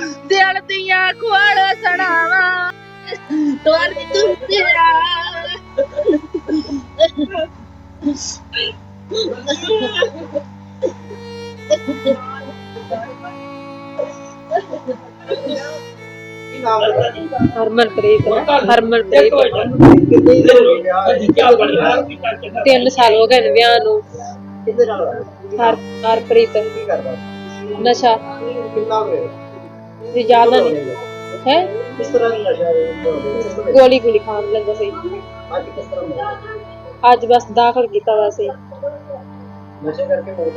ਦਿਲ ਦੀਆਂ ਖੁਆੜ ਸਣਾਵਾ। ਤੋਰ ਤੂੰ ਤੇਰਾ ਹਰਮਨਪ੍ਰੀਤ ਹਰਮਨਪ੍ਰੀਤ। ਤਿੰਨ ਸਾਲ ਹੋ ਗਏ ਨੇ ਵਿਆਹ ਨੂੰ। ਹਰ ਹਰਪ੍ਰੀਤ। ਨਸ਼ਾ। ਵੀ ਜ਼ਿਆਦਾ ਨਹੀਂ। ਹੈ? ਗੋਲੀ ਗੋਲੀ ਖਾਣ ਲੈਂਦਾ ਸੀ। ਅੱਜ ਬਸ ਦਾਖਲ ਕੀਤਾ ਵਾ ਸੀ।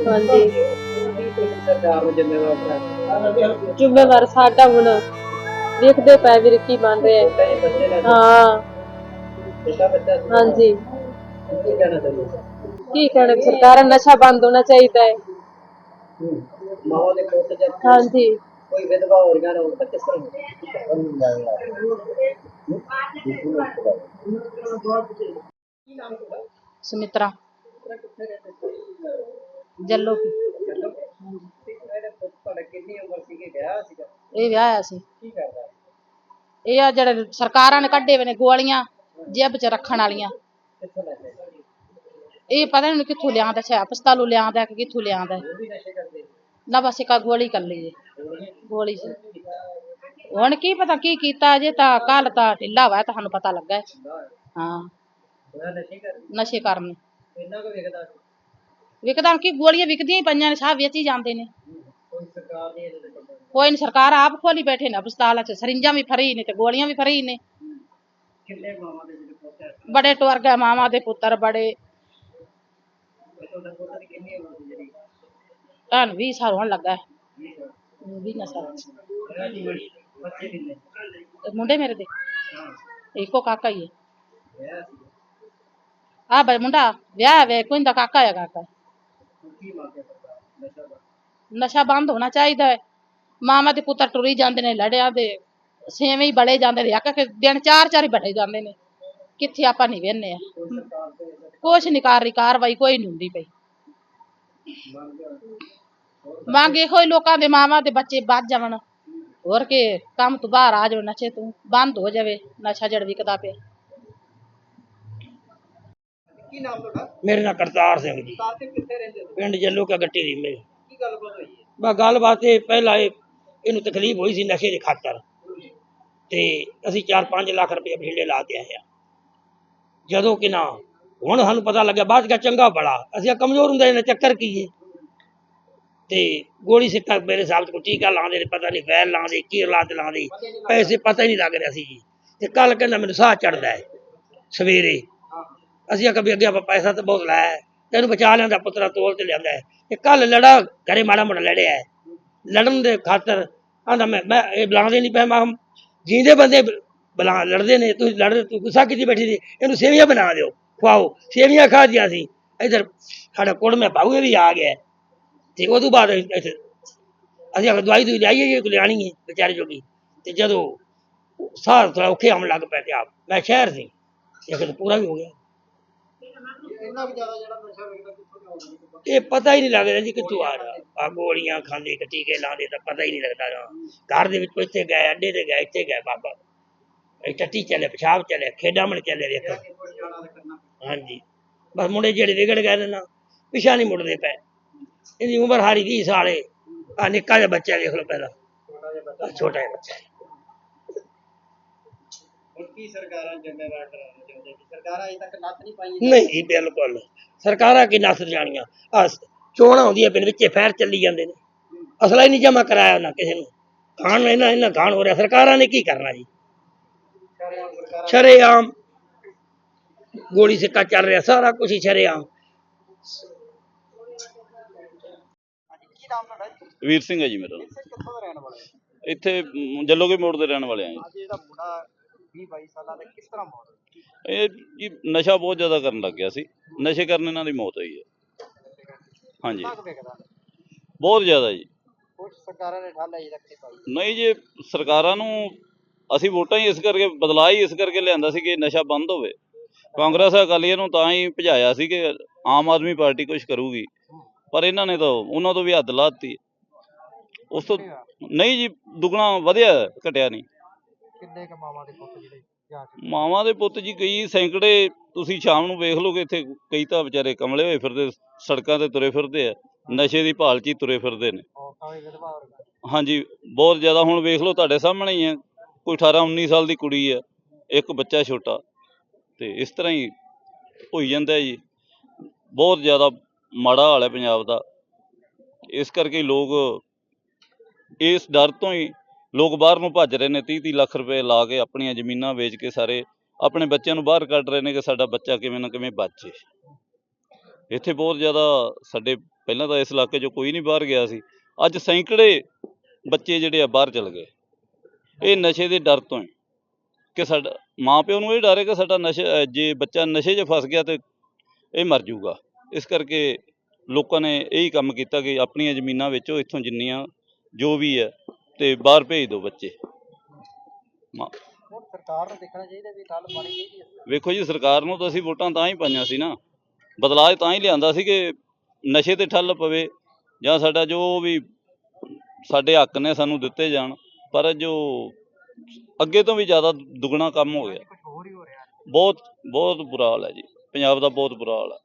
ਹਾਂਜੀ। ਜ਼ਿੰਮੇਵਾਰ ਸਾਡਾ ਹੁਣ ਵੇਖਦੇ ਪਏ ਵੀਰ ਕੀ ਬਣ ਰਿਹਾ ਹੈ। ਹਾਂ। ਹਾਂਜੀ। ਕੀ ਕਹਿਣਾ ਸਰਕਾਰ ਨਸ਼ਾ ਬੰਦ ਹੋਣਾ ਚਾਹੀਦਾ ਹੈ। ਹਾਂਜੀ। ਕੋਈ ਵਿਧਵਾ ਹੋ ਰਹੀਆਂ ਨੇ ਉਹ ਤਾਂ ਕਿਸ ਤਰ੍ਹਾਂ ਸੁਮਿਤਰਾ ਜੱਲੋ ਤੁਹਾਡਾ ਕਿੰਨੀ ਉਮਰ ਸੀ ਕਿ ਵਿਆਹ ਸੀਗਾ ਇਹ ਵਿਆਹ ਆਇਆ ਸੀ ਕੀ ਕਰਦਾ ਇਹ ਆ ਜਿਹੜੇ ਸਰਕਾਰਾਂ ਨੇ ਕੱਢੇ ਵੇ ਨੇ ਗੋਲੀਆਂ ਜੇਬ 'ਚ ਰੱਖਣ ਵਾਲੀਆਂ ਕਿੱਥੋਂ ਲੈ ਕੇ ਇਹ ਪਤਾ ਨਹੀਂ ਕਿੱਥੋਂ ਲਿਆਂਦਾ ਸ਼ਾਇਦ ਹਸਪਤਾਲੋਂ ਲਿਆਂਦਾ ਕਿ ਕਿੱਥੋਂ ਲਿਆਂਦਾ ਉਹ ਵੀ ਨਸ਼ੇ ਕਰਦੇ ਨਾ ਬਸ ਇੱਕ ਆਹ ਗੋਲੀ ਕਰ ਲਈ ਜੀ ਗੋਲੀ ਸੀ। ਹੁਣ ਕੀ ਪਤਾ ਕੀ ਕੀਤਾ ਜੇ, ਤਾਂ ਕੱਲ ਤਾਂ ਢਿੱਲਾ ਹੋਇਆ, ਤਾਂ ਪਤਾ ਲੱਗਾ। ਹੈ। ਹਾਂ ਨਸ਼ੇ ਕਰਨ। ਇੰਨਾ ਕੀ, ਗੋਲੀਆਂ ਵਿਕਦੀਆਂ ਹੀ ਪਈਆਂ ਨੇ, ਸਾਹ ਵੇਚੀ ਜਾਂਦੇ ਨੇ। ਕੋਈ ਸਰਕਾਰ ਸਰਕਾਰ ਆਪ ਖੋਲੀ ਬੈਠੇ ਨੇ, ਹਸਪਤਾਲਾਂ 'ਚ। ਸਰਿੰਜਾਂ ਵੀ ਫਰੀ ਨੇ ਤੇ ਗੋਲੀਆਂ ਵੀ ਫਰੀ ਨੇ। ਬੜੇ ਟੁਰ ਗਏ ਮਾਵਾਂ ਦੇ ਪੁੱਤਰ, ਬੜੇ। ਤੁਹਾਨੂੰ ਵੀ ਸਾਲ ਹੋਣ ਲੱਗਾ। ਵੀ ਨਾ ਮੁੰਡੇ ਮੇਰੇ ਦੇ। ਇੱਕੋ ਕਾਕਾ ਹੀ ਆ ਬਈ ਮੁੰਡਾ ਵਿਆਹ ਵੇ ਕੋਈ ਦਾ ਕਾਕਾ ਹੈ ਕਾਕਾ। ਨਸ਼ਾ ਬੰਦ। ਹੋਣਾ ਚਾਹੀਦਾ ਹੈ। ਮਾਮਾ ਦੇ ਪੁੱਤਰ ਟੁਰੀ ਜਾਂਦੇ ਨੇ ਲੜਿਆਂ ਦੇ ਛੇਵੇਂ ਹੀ ਬੜੇ ਜਾਂਦੇ ਨੇ। ਇੱਕ ਦਿਨ ਚਾਰ ਚਾਰ ਹੀ ਬੜੇ ਜਾਂਦੇ ਨੇ। ਕਿੱਥੇ ਆਪਾਂ ਨਹੀਂ ਵੇਨੇ ਆ। ਤੋਂ ਕੁਛ ਨਹੀਂ ਕਰ ਰਹੀ ਕਾਰਵਾਈ ਕੋਈ ਨਹੀਂ ਹੁੰਦੀ ਪਈ। ਮੰਗ ਇਹੋ ਹੀ ਲੋਕਾਂ ਦੇ ਮਾਵਾਂ ਦੇ ਬੱਚੇ ਬਚ ਜਾਵਣ। ਹੋਰ ਕੇ ਕੰਮ ਤੋਂ ਬਾਹਰ ਆ ਜਾਵਣ ਨਸ਼ੇ ਤੋਂ ਬੰਦ ਹੋ ਜਾਵੇ ਨਸ਼ਾ ਜੜ ਵਿਕਦਾ ਪਿਆ। ਕੀ ਨਾਮ ਤੁਹਾਡਾ? ਮੇਰੇ ਨਾਲ ਕਰਤਾਰ ਸਿੰਘ ਜੀ। ਤੇ ਕਿੱਥੇ ਰਹਿੰਦੇ ਹੋ ਪਿੰਡ ਜੱਲੂ ਕਾ ਗੱਟੀ ਦੀ ਮੇਰੇ। ਕੀ ਗੱਲਬਾਤ ਹੋਈ ਹੈ? ਬਸ ਗੱਲਬਾਤ ਇਹ ਪਹਿਲਾਂ ਇਹ ਇਹਨੂੰ ਤਕਲੀਫ ਹੋਈ ਸੀ ਨਸ਼ੇ ਦੇ ਖਾਤਰ। ਤੇ ਅਸੀਂ 4-5 ਲੱਖ ਰੁਪਏ ਬਠਿੰਡੇ ਲਾ ਕੇ ਆਏ ਆ। ਜਦੋਂ ਕਿ ਨਾ ਹੁਣ ਸਾਨੂੰ ਪਤਾ ਲੱਗਿਆ ਬਾਅਦ ਚੰਗਾ ਬੜਾ ਅਸੀਂ ਕਮਜ਼ੋਰ ਹੁੰਦੇ ਨੇ ਚੱਕਰ ਕੀ ਏ ਤੇ ਗੋਲੀ ਸਿੱਕਾ ਮੇਰੇ ਸਾਹਬ ਤੋਂ ਟੀਕਾ ਲਾਉਂਦੇ ਨੇ ਪਤਾ ਨਹੀਂ ਵੈਲ ਲਾਉਂਦੇ ਕੀ ਔਲਾਦ ਲਾਉਂਦੇ ਪੈਸੇ ਪਤਾ ਹੀ ਨਹੀਂ ਲੱਗ ਰਿਹਾ ਸੀ ਜੀ। ਤੇ ਕੱਲ ਕਹਿੰਦਾ ਮੈਨੂੰ ਸਾਹ ਚੜਦਾ ਹੈ ਸਵੇਰੇ। ਅਸੀਂ ਆਖਿਆ ਵੀ ਅੱਗੇ ਆਪਾਂ ਪੈਸਾ ਤਾਂ ਬਹੁਤ ਲਾਇਆ ਤੈਨੂੰ ਬਚਾ ਲਿਆਂਦਾ ਪੁੱਤਰਾ ਤੋਲ ਤੇ ਲਿਆਂਦਾ ਹੈ। ਤੇ ਕੱਲ ਲੜਾ ਘਰੇ ਮਾੜਾ ਮੋਟਾ ਲੜਿਆ ਹੈ। ਲੜਨ ਦੇ ਖਾਤਰ ਆਂਦਾ ਮੈਂ ਮੈਂ ਇਹ ਬੁਲਾਉਂਦੇ ਨਹੀਂ ਪਏ ਮੈਂ ਕਿਹਾ, ਜੀਂਦੇ ਬੰਦੇ ਬ- ਬੁਲਾ ਲੜਦੇ ਨੇ ਤੁਸੀਂ ਲੜਦੇ ਤੂੰ ਗੁੱਸਾ ਕੀਤੀ ਬੈਠੀ ਸੀ ਇਹਨੂੰ ਸੇਵੀਆਂ ਬਣਾ ਦਿਓ ਖਵਾਓ। ਸੇਵੀਆਂ ਖਾ ਖਾਧੀਆਂ ਸੀ। ਇਧਰ ਸਾਡਾ ਕੋੜ ਮੈਂ ਬਾਹੂ ਵੀ ਆ ਗਿਆ ਤੇ ਉਹ ਤੋਂ ਬਾਅਦ ਇੱਥੇ ਅਸੀਂ ਆਖਿਆ ਦਵਾਈ ਦੂਈ ਲਿਆਈਏ ਜੇ ਕੋਈ ਲਿਆਣੀ ਹੈ ਵਿਚਾਰੇ ਜੋਗੀ ਤੇ ਜਦੋਂ ਸਾਹ ਥੋੜਾ ਔਖੇ ਆਉਣ ਲੱਗ ਪਏ ਤੇ ਆਪ ਮੈਂ ਸ਼ਹਿਰ ਸੀ ਇਹ ਤਾਂ ਪੂਰਾ ਵੀ ਹੋ ਗਿਆ ਇੰਨਾ ਵੀ ਜ਼ਿਆਦਾ ਜਿਹੜਾ ਨਸ਼ਾ ਵੇਚਦਾ ਕਿੱਥੋਂ ਲਿਆਉਂਦਾ ਨਹੀਂ ਪਤਾ ਇਹ ਪਤਾ ਹੀ ਨਹੀਂ ਲੱਗ ਰਿਹਾ ਜੀ ਕਿੱਥੋਂ ਆ ਰਿਹਾ ਆ ਗੋਲੀਆਂ ਖਾਂਦੇ ਕਿ ਟੀਕੇ ਲਾਉਂਦੇ ਤਾਂ ਪਤਾ ਹੀ ਨਹੀਂ ਲੱਗਦਾ ਗਾ। ਘਰ ਦੇ ਵਿੱਚ ਇੱਥੇ ਗਏ ਅੱਡੇ ਤੇ ਗਏ ਇੱਥੇ ਗਏ ਬਾਬਾ ਇਹ ਟੱਟੀ ਚੱਲੇ ਪਿਸ਼ਾਬ ਚੱਲੇ ਖੇਡਾਂ ਮਣ ਚੱਲੇ ਵੇਖ ਕਿ ਕੋਈ ਜਾਣਾ ਤਾਂ ਕਰਨਾ ਹਾਂਜੀ ਬਸ ਮੁੰਡੇ ਜਿਹੜੇ ਵਿਗੜ ਗਏ ਨੇ ਨਾ ਪਿਛਾ ਨਹੀਂ ਮੁੜਦੇ ਪਏ ਇਹਦੀ ਉਮਰ ਹਾਰੀ 20 ਸਾਲ ਹੈ ਆ ਨਿੱਕਾ ਜਿਹਾ ਬੱਚਾ ਵੇਖ ਲਓ ਪਹਿਲਾਂ। ਛੋਟਾ ਜਿਹਾ ਬੱਚਾ। ਆਹ ਛੋਟਾ ਜਿਹਾ ਬੱਚਾ। ਹੁਣ ਕੀ ਸਰਕਾਰਾਂ ਜ਼ਿੰਮੇਵਾਰ ਕਰਾਉਣਾ ਚਾਹੁੰਦੇ ਕਿ? ਸਰਕਾਰਾਂ ਅਜੇ ਤੱਕ ਨੱਥ ਨਹੀਂ ਪਾਈ ਨਹੀਂ ਜੀ, ਬਿਲਕੁਲ। ਸਰਕਾਰਾਂ ਕੀ ਨਸਰ ਜਾਣੀਆਂ? ਆ ਚੋਣਾਂ ਹੁੰਦੀਆਂ ਪਿੰਡ ਵਿੱਚੇ ਫੈਰ ਚੱਲੀ ਜਾਂਦੇ ਨੇ। ਅਸਲਾ ਹੀ ਨਹੀਂ ਜਮਾ ਕਰਾਇਆ ਉਹਨਾਂ ਕਿਸੇ ਨੂੰ। ਖਾਣ ਇਹਨਾਂ ਇਹਨਾਂ ਖਾਣ ਹੋ ਰਿਹਾ। ਸਰਕਾਰਾਂ ਨੇ ਕੀ ਕਰਨਾ ਜੀ? ਸ਼ਰੇਆਮ। ਗੋਲੀ ਸਿੱਕਾ ਚੱਲ ਰਿਹਾ ਸਾਰਾ ਕੁਝ ਹੀ ਸ਼ਰੇਆਮ। ਕੀ ਨਾਮ ਤੁਹਾਡਾ ਜੀ? ਵੀਰ ਸਿੰਘ ਹੈ ਜੀ ਮੇਰਾ। ਨਾਮ। ਇੱਥੇ ਕਿੱਥੋਂ ਦੇ ਰਹਿਣ ਵਾਲੇ ਹੋ? ਇੱਥੇ ਮ, ਜੱਲੋਗੇ ਮੋੜ ਦੇ ਰਹਿਣ ਵਾਲੇ ਆ ਜੀ। ਅੱਜ ਜਿਹੜਾ ਮੁੰਡਾ 20 22 ਸਾਲਾਂ ਦਾ ਕਿਸ ਤਰ੍ਹਾਂ ਮੌਤ ਹੋਈ? ਇਹ ਜੀ ਨਸ਼ਾ ਬਹੁਤ ਜ਼ਿਆਦਾ ਕਰਨ ਲੱਗ ਗਿਆ ਸੀ। ਨਸ਼ੇ ਕਰਨ ਇਹਨਾਂ ਦੀ ਮੌਤ ਹੋਈ ਹੈ। ਹਾਂਜੀ। ਕਿੰਨਾ ਕੁ ਵੇਖਦਾ ਬਹੁਤ ਜ਼ਿਆਦਾ ਜੀ। ਕੁਝ ਸਰਕਾਰਾਂ ਨੇ ਠੱਲ ਅਜੇ ਤੱਕ ਨਹੀਂ ਪਾਈ ਨਹੀਂ ਜੇ ਸਰਕਾਰਾਂ ਨੂੰ ਅਸੀਂ ਵੋਟਾਂ ਹੀ ਇਸ ਕਰਕੇ ਬਦਲਾਅ ਹੀ ਇਸ ਕਰਕੇ ਲਿਆਂਦਾ ਸੀ ਕਿ ਨਸ਼ਾ ਬੰਦ ਹੋਵੇ। ਕਾਂਗਰਸ ਅਕਾਲੀਆਂ ਨੂੰ ਤਾਂ ਹੀ ਭਜਾਇਆ ਸੀ ਕਿ ਆਮ ਆਦਮੀ ਪਾਰਟੀ ਕੁਝ ਕਰੂਗੀ। ਪਰ ਇਹਨਾਂ ਨੇ ਤਾਂ ਉਹਨਾਂ ਤੋਂ ਵੀ ਹੱਦ ਲਾਤੀ। ਉਸ ਤੋਂ ਨਹੀਂ ਜੀ ਦੁੱਗਣਾ ਵਧਿਆ ਘਟਿਆ ਨਹੀਂ। ਕਿੰਨੇ ਕ ਮਾਵਾਂ ਦੇ ਪੁੱਤ ਜਿਹੜੇ ਜਾ ਮਾਵਾਂ ਦੇ ਪੁੱਤ ਜੀ ਕਈ ਸੈਂਕੜੇ ਤੁਸੀਂ ਸ਼ਾਮ ਨੂੰ ਵੇਖ ਲੋਗੇ ਇੱਥੇ ਕਈ ਤਾਂ ਵਿਚਾਰੇ ਕਮਲੇ ਹੋਏ ਫਿਰਦੇ ਸੜਕਾਂ ਤੇ ਤੁਰੇ ਫਿਰਦੇ ਆ ਨਸ਼ੇ ਦੀ ਭਾਲ 'ਚ ਹੀ ਤੁਰੇ ਫਿਰਦੇ ਨੇ। ਔਰਤਾਂ ਵੀ ਵਿਧਵਾ ਔਰਤਾਂ ਹਾਂਜੀ ਬਹੁਤ ਜ਼ਿਆਦਾ ਹੁਣ ਵੇਖ ਲਓ ਤੁਹਾਡੇ ਸਾਹਮਣੇ ਹੀ ਹੈ ਕੋਈ 18 19 ਸਾਲ ਦੀ ਕੁੜੀ ਹੈ ਇੱਕ ਬੱਚਾ ਛੋਟਾ ਤੇ ਇਸ ਤਰ੍ਹਾਂ ਹੀ ਹੋਈ ਜਾਂਦਾ ਜੀ। ਬਹੁਤ ਜ਼ਿਆਦਾ ਮਾੜਾ ਹਾਲ ਹੈ ਪੰਜਾਬ ਦਾ। ਇਸ ਕਰਕੇ ਲੋਕ ਇਸ ਡਰ ਤੋਂ ਹੀ ਲੋਕ ਬਾਹਰ ਨੂੰ ਭੱਜ ਰਹੇ ਨੇ। 30 30 ਲੱਖ ਰੁਪਏ ਲਾ ਕੇ ਆਪਣੀਆਂ ਜ਼ਮੀਨਾਂ ਵੇਚ ਕੇ ਸਾਰੇ ਆਪਣੇ ਬੱਚਿਆਂ ਨੂੰ ਬਾਹਰ ਕੱਢ ਰਹੇ ਨੇ ਕਿ ਸਾਡਾ ਬੱਚਾ ਕਿਵੇਂ ਨਾ ਕਿਵੇਂ ਬਚੇ ਇੱਥੇ ਬਹੁਤ ਜ਼ਿਆਦਾ ਸਾਡੇ ਪਹਿਲਾਂ ਤਾਂ ਇਸ ਇਲਾਕੇ 'ਚੋਂ ਕੋਈ ਨਹੀਂ ਬਾਹਰ ਗਿਆ ਸੀ। ਅੱਜ ਸੈਂਕੜੇ ਬੱਚੇ ਜਿਹੜੇ ਆ ਬਾਹਰ ਚਲ ਗਏ। ਇਹ ਨਸ਼ੇ ਦੇ ਡਰ ਤੋਂ ਹੀ ਕਿ ਸਾਡਾ ਮਾਂ ਪਿਓ ਨੂੰ ਇਹ ਡਰ ਹੈ ਕਿ ਸਾਡਾ ਨਸ਼ੇ ਜੇ ਬੱਚਾ ਨਸ਼ੇ 'ਚ ਫਸ ਗਿਆ ਤੇ ਇਹ ਮਰ ਜਾਊਗਾ। ਇਸ ਕਰਕੇ ਲੋਕਾਂ ਨੇ ਇਹੀ ਕੰਮ ਕੀਤਾ ਕਿ ਆਪਣੀਆਂ ਜ਼ਮੀਨਾਂ ਵੇਚੋ ਇੱਥੋਂ ਜਿੰਨੀਆਂ ਜੋ ਵੀ ਹੈ ਤੇ ਬਾਹਰ ਭੇਜ ਦਿਓ ਬੱਚੇ। ਮਾਂ ਹੁਣ ਸਰਕਾਰ ਨੂੰ ਦੇਖਣਾ ਚਾਹੀਦਾ ਵੀ ਗੱਲ ਬਣੀ ਚਾਹੀਦੀ ਹੈ ਵੇਖੋ ਜੀ ਸਰਕਾਰ ਨੂੰ ਤਾਂ ਅਸੀਂ ਵੋਟਾਂ ਤਾਂ ਹੀ ਪਾਈਆਂ ਸੀ ਨਾ। ਬਦਲਾਅ ਤਾਂ ਹੀ ਲਿਆਂਦਾ ਸੀ ਕਿ ਨਸ਼ੇ ਤੇ ਠੱਲ ਪਵੇ ਜਾਂ ਸਾਡਾ ਜੋ ਵੀ ਸਾਡੇ ਹੱਕ ਨੇ ਸਾਨੂੰ ਦਿੱਤੇ ਜਾਣ ਪਰ ਜੋ ਅੱਗੇ ਤੋਂ ਵੀ ਜ਼ਿਆਦਾ ਦੁੱਗਣਾ ਕੰਮ ਹੋ ਗਿਆ। ਬਹੁਤ ਬਹੁਤ ਬੁਰਾ ਹਾਲ ਹੈ ਜੀ। ਪੰਜਾਬ ਦਾ ਬਹੁਤ ਬੁਰਾ ਹਾਲ ਹੈ।